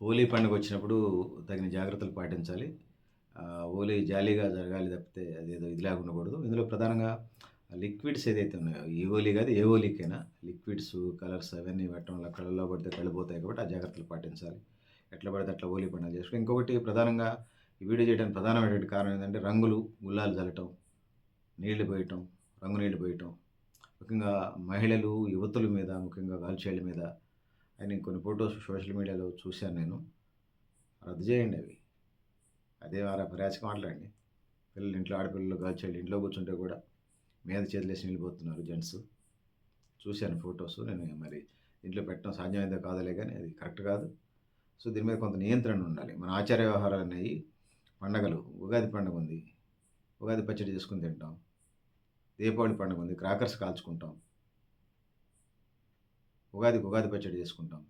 హోలీ పండుగ వచ్చినప్పుడు తగిన జాగ్రత్తలు పాటించాలి హోలీ జాలీగా జరగాలి తప్పితే అదేదో ఇదిలాగా ఉండకూడదు. ఇందులో ప్రధానంగా లిక్విడ్స్ ఏదైతే ఉన్నాయో ఈ హోలీ కాదు ఏ హోలీకైనా లిక్విడ్స్, కలర్స్ అవన్నీ పెట్టడం వల్ల కళ్ళలో పడితే కళ్ళు పోతాయి కాబట్టి ఆ జాగ్రత్తలు పాటించాలి. ఎట్లా పడితే అట్లా హోలీ పండుగ చేసుకోవడం. ఇంకొకటి ప్రధానంగా ఈ వీడియో చేయడానికి ప్రధానమైనటువంటి కారణం ఏంటంటే రంగులు, గుల్లాలు చల్లటం, నీళ్ళు పోయటం, రంగు నీళ్ళు పోయటం. ముఖ్యంగా మహిళలు, యువతుల మీద ముఖ్యంగా గాల్చేళ్ళ మీద అని కొన్ని ఫోటోస్ సోషల్ మీడియాలో చూశాను నేను. రద్దు చేయండి అవి. అదే వారు పరాచకం మాట్లాడండి పిల్లలు ఇంట్లో ఆడపిల్లలు, గర్ల్ ఇంట్లో కూర్చుంటే కూడా మీద చేతులేసి నీళ్ళు జెంట్స్. చూశాను ఫొటోస్ నేను మరి ఇంట్లో పెట్టడం సాధ్యమైందో కాదలే కానీ అది కరెక్ట్ కాదు. సో, దీని మీద కొంత నియంత్రణ ఉండాలి. మన ఆచార వ్యవహారాలు అనేవి పండగలు ఉగాది పండుగ ఉంది. ఉగాది పచ్చడి చేసుకుని తింటాం. దీపావళి పండుగ ఉంది. క్రాకర్స్ కాల్చుకుంటాం. ఉగాదికి ఉగాది పచ్చడి చేసుకుంటాం.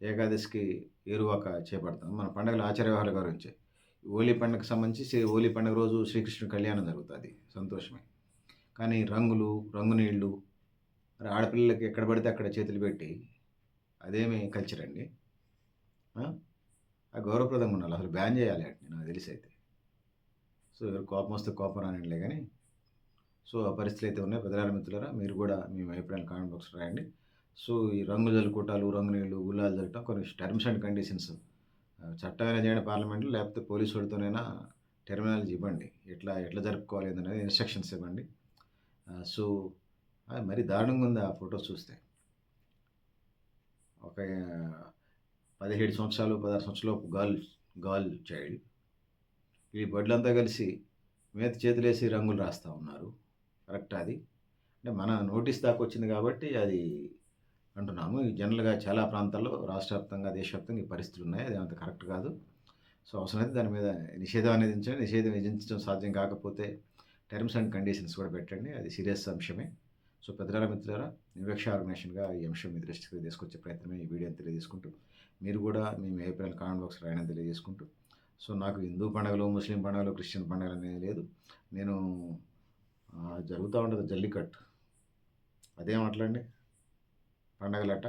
ఏకాదశికి ఏరువాక చేపడతాం. మన పండుగల ఆచార వ్యవహారాల గురించి హోలీ పండుగకు సంబంధించి శ్రీ హోలీ పండుగ రోజు శ్రీకృష్ణుడి కళ్యాణం జరుగుతుంది సంతోషమే. కానీ రంగులు, రంగు నీళ్ళు మరి ఆడపిల్లలకి ఎక్కడ పడితే అక్కడ చేతులు పెట్టి అదేమి కల్చర్ అండి. ఆ! గౌరవప్రదంగా ఉండాలి. అసలు బ్యాన్ చేయాలి అంటే నాకు తెలిసైతే. సో, ఎవరు కోపం వస్తే కోపం రానియండిలే కానీ సో, ఆ పరిస్థితులు అయితే ఉన్నాయి. పెద్దలారా మిత్రులరా మీరు కూడా మీ అభిప్రాయాలు కామెంట్ బాక్స్ రాయండి. సో, ఈ రంగు జల్లుకోటాలు రంగు నీళ్ళు, గుల్లాలు చల్లటం కొన్ని టర్మ్స్ అండ్ కండిషన్స్ చట్టమైన చేయండి పార్లమెంట్‌లో లేకపోతే పోలీసోడితోనైనా టెర్మినాలజీ ఇవ్వండి. ఎట్లా ఎట్లా జరుపుకోవాలి అనేది ఇన్‌స్ట్రక్షన్స్ ఇవ్వండి. సో, అది మరీ దారుణంగా ఉంది ఆ ఫోటోస్ చూస్తే. ఒక 17 సంవత్సరాలు, 16 సంవత్సరాలలోపు గర్ల్ గర్ల్ చైల్డ్. ఈ బడ్లంతా కలిసి మీద చేతులేసి రంగులు రాస్తా ఉన్నారు. కరెక్ట్ అది? అంటే మన నోటీస్ దాకా వచ్చింది కాబట్టి అది అంటున్నాము. జనరల్‌గా చాలా ప్రాంతాల్లో రాష్ట్ర వ్యాప్తంగా, దేశవ్యాప్తంగా ఈ పరిస్థితులు ఉన్నాయి. అది అంత కరెక్ట్ కాదు. సో, అవసరమైతే దాని మీద నిషేధం అనేది నిషేధం విధించడం సాధ్యం కాకపోతే టర్మ్స్ అండ్ కండిషన్స్ కూడా పెట్టండి. అది సీరియస్ అంశమే. సో, పెద్దల మిత్రులారా నిర్వక్ష ఆర్గనైజేషన్‌గా ఈ అంశం మీ దృష్టికి తీసుకొచ్చే ప్రయత్నమే ఈ వీడియోని తెలియజేసుకుంటూ మీరు కూడా మీ అభిప్రాయాలు కామెంట్ బాక్స్ రాయడం తెలియజేసుకుంటూ సో, నాకు హిందూ పండుగలు, ముస్లిం పండుగలు, క్రిస్టియన్ పండుగలు అనేది లేదు. నేను జరుగుతూ ఉండదు జల్లికట్టు. అదేం ఆటలండి? పండగలట.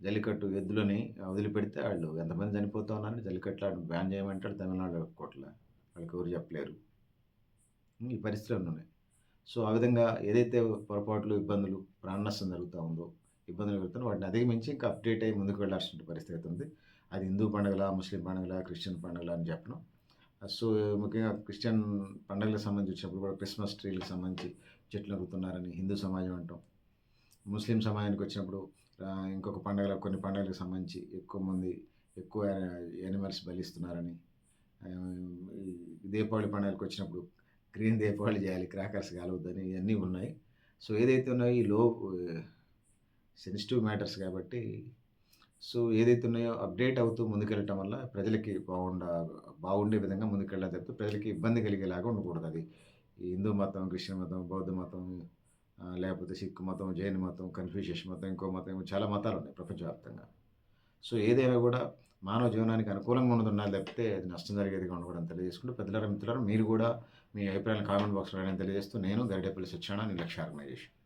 జల్లికట్టు ఎద్దులని వదిలిపెడితే వాళ్ళు ఎంతమంది చనిపోతా ఉన్నారని జల్లికట్లు బ్యాన్ చేయమంటాడు తమిళనాడు కోట్లో వాళ్ళకి ఎవరు చెప్పలేరు. ఈ పరిస్థితులు ఉన్నాయి. సో, ఆ విధంగా ఏదైతే పొరపాట్లు, ఇబ్బందులు, ప్రాణ నష్టం ఉందో, ఇబ్బందులు పెడుతున్నా వాటిని అధిగమించి ఇంకా అప్‌డేట్ అయ్యి ముందుకు వెళ్ళాల్సిన పరిస్థితి అయితే ఉంది. అది హిందూ పండుగలా, ముస్లిం పండుగలా, క్రిస్టియన్ పండుగలా అని చెప్పను. సో, ముఖ్యంగా క్రిస్టియన్ పండుగలకు సంబంధించి వచ్చినప్పుడు కూడా క్రిస్మస్ ట్రీలకు సంబంధించి చెట్లు నరుగుతున్నారని హిందూ సమాజం అంటాం. ముస్లిం సమాజానికి వచ్చినప్పుడు ఇంకొక పండుగలకు కొన్ని పండుగలకు సంబంధించి ఎక్కువ మంది ఎక్కువ యానిమల్స్ బలిస్తున్నారని దీపావళి పండుగలకు వచ్చినప్పుడు గ్రీన్ దీపావళి చేయాలి. క్రాకర్స్ కాలవద్దని ఇవన్నీ ఉన్నాయి. సో, ఏదైతే ఉన్నాయో ఈ లో సెన్సిటివ్ మ్యాటర్స్ కాబట్టి సో, ఏదైతే ఉన్నాయో అప్‌డేట్ అవుతూ ముందుకెళ్ళటం వల్ల ప్రజలకి బాగుండ బాగుండే విధంగా ముందుకెళ్ళడం తప్పితే ప్రజలకి ఇబ్బంది కలిగేలాగా ఉండకూడదు అది. హిందూ మతం, క్రిస్టియన్ మతం, బౌద్ధ మతం లేకపోతే సిక్ మతం, జైన్ మతం, కన్‌ఫ్యూషియస్ మతం, ఇంకో మతం చాలా మతాలు ఉన్నాయి ప్రపంచవ్యాప్తంగా. సో, ఏదైనా కూడా మానవ జీవనానికి అనుకూలంగా ఉన్నది ఉండాలి తప్పితే అది నష్టం జరిగేదిగా ఉండకూడదని తెలియజేసుకుంటూ పెద్దలారా మిత్రులారా మీరు కూడా మీ అభిప్రాయాలను కామెంట్ బాక్స్‌లో తెలియజేస్తూ నేను గరిడేపల్లి నేను లక్ష్య ఆర్గనైజేషన్.